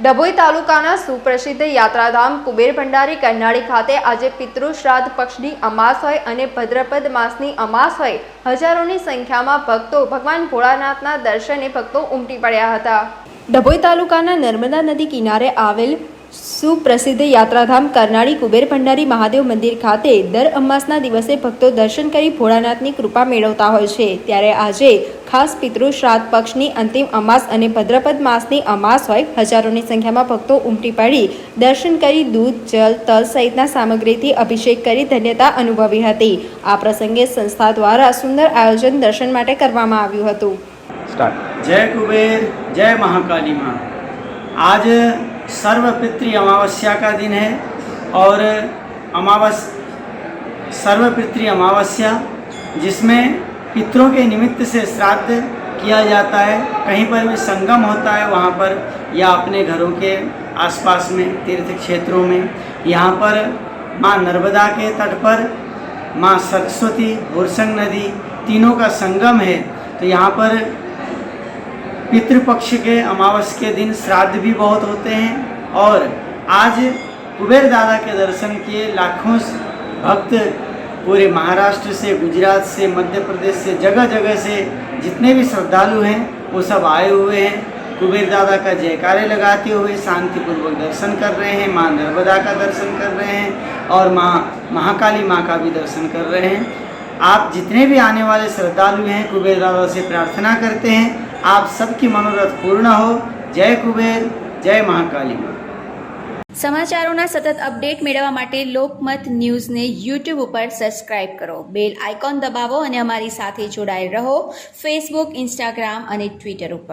ડભોઈ તાલુકાના સુપ્રસિદ્ધ યાત્રાધામ કુબેર ભંડારી કરનાળી ખાતે આજે પિતૃ શ્રાદ્ધ પક્ષની અમાસ હોય અને ભદ્રપદ માસની અમાસ હોય, હજારોની સંખ્યામાં ભક્તો ભગવાન ભોળાનાથના દર્શને ભક્તો ઉમટી પડ્યા હતા. ડભોઈ તાલુકાના નર્મદા નદી કિનારે આવેલ સુપ્રસિદ્ધ યાત્રાધામ કરનાળી કુબેર ભંડારી મહાદેવ મંદિર ખાતે દર અમાસના દિવસે ભક્તો દર્શન કરી ભોળાનાથની કૃપા મેળવતા હોય છે. ત્યારે આજે ખાસ પિતૃ શ્રાદ્ધ પક્ષની અંતિમ અમાસ અને ભદ્રપદ માસની અમાસ હોય હજારોની સંખ્યામાં ભક્તો ઉમટી પડી દર્શન કરી દૂધ, જલ, તલ સહિતના સામગ્રીથી અભિષેક કરી ધન્યતા અનુભવી હતી. આ પ્રસંગે સંસ્થા દ્વારા સુંદર આયોજન દર્શન માટે કરવામાં આવ્યું હતું. જય કુબેર, જય મહાકાલીમાં આજે माँ आज सर्व पितृ अमावस्या का दिन है और अमावस सर्व पितृ अमावस्या, जिसमें पितरों के निमित्त से श्राद्ध किया जाता है। कहीं पर भी संगम होता है, वहाँ पर या अपने घरों के आसपास में, तीर्थ क्षेत्रों में। यहाँ पर माँ नर्मदा के तट पर, माँ सरस्वती बोरसंग नदी, तीनों का संगम है। तो यहाँ पर पितृपक्ष के अमावस के दिन श्राद्ध भी बहुत होते हैं और आज कुबेर दादा के दर्शन किए लाखों भक्त पूरे महाराष्ट्र से, गुजरात से, मध्य प्रदेश से जगह जगह से जितने भी श्रद्धालु हैं, वो सब आए हुए हैं। कुबेर दादा का जयकारे लगाते हुए शांतिपूर्वक दर्शन कर रहे हैं, माँ नर्मदा का दर्शन कर रहे हैं और माँ महाकाली माँ का भी दर्शन कर रहे हैं। आप जितने भी आने वाले श्रद्धालु हैं, कुबेर दादा से प्रार्थना करते हैं आप सबकी मनोरथ पूर्ण हो जय कुबेर जय महाकाली माँ સમાચારોના સતત અપડેટ મેળવવા માટે લોકમત ન્યૂઝને યુટ્યુબ ઉપર સબસ્ક્રાઇબ કરો બેલ આઇકોન દબાવો અને અમારી સાથે જોડાયેલ રહો ફેસબુક ઇન્સ્ટાગ્રામ અને ટ્વિટર ઉપર